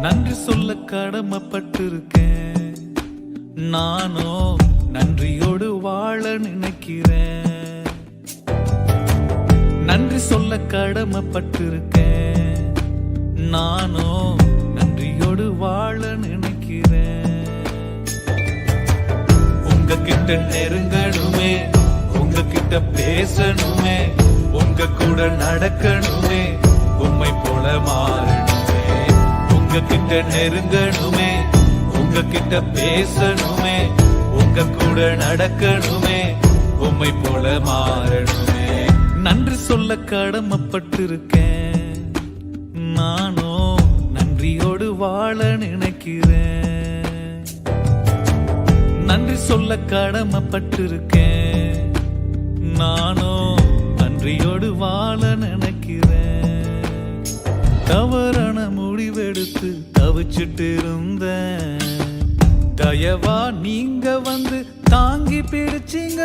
நன்றி சொல்ல கடமைப்பட்டிருக்கேன். நானோ நன்றியோடு வாழ நினைக்கிறேன். நன்றி சொல்ல கடமைப்பட்டிருக்கேன். நானோ நன்றியோடு வாழ நினைக்கிறேன். உங்ககிட்ட நெருங்கணுமே உங்ககிட்ட பேசணுமே உங்க கூட நடக்கணுமே உண்மை போல மாறு உங்ககிட்ட நெருங்கணுமே உங்ககிட்ட பேசணுமே உங்க கூட நடக்கணுமே உம்மை போல மாறணுமே. நன்றி சொல்ல கடமைப்பட்டிருக்கேன். நானோ நன்றியோடு வாழ நினைக்கிறேன். நன்றி சொல்ல கடமைப்பட்டிருக்கேன். நானோ நன்றியோடு வாழ நினைக்கிறேன். தவறு எடுத்து தவிச்சிட்டு இருந்தேன் தயவா நீங்க வந்து தாங்கி பிடிச்சிங்க.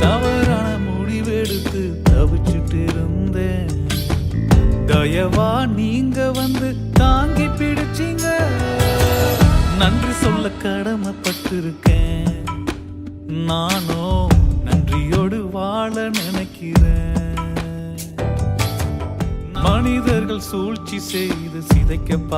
தவறான முடிவெடுத்து தவிச்சிட்டு இருந்தேன் தயவா நீங்க வந்து தாங்கி பிடிச்சிங்க. நன்றி சொல்ல கடமைப்பட்டிருக்கேன். நானோ நன்றியோடு வாழ நினைக்கிறேன். மனிதர்கள் சூழ்ச்சி செய்து சிதைக்க பார்த்து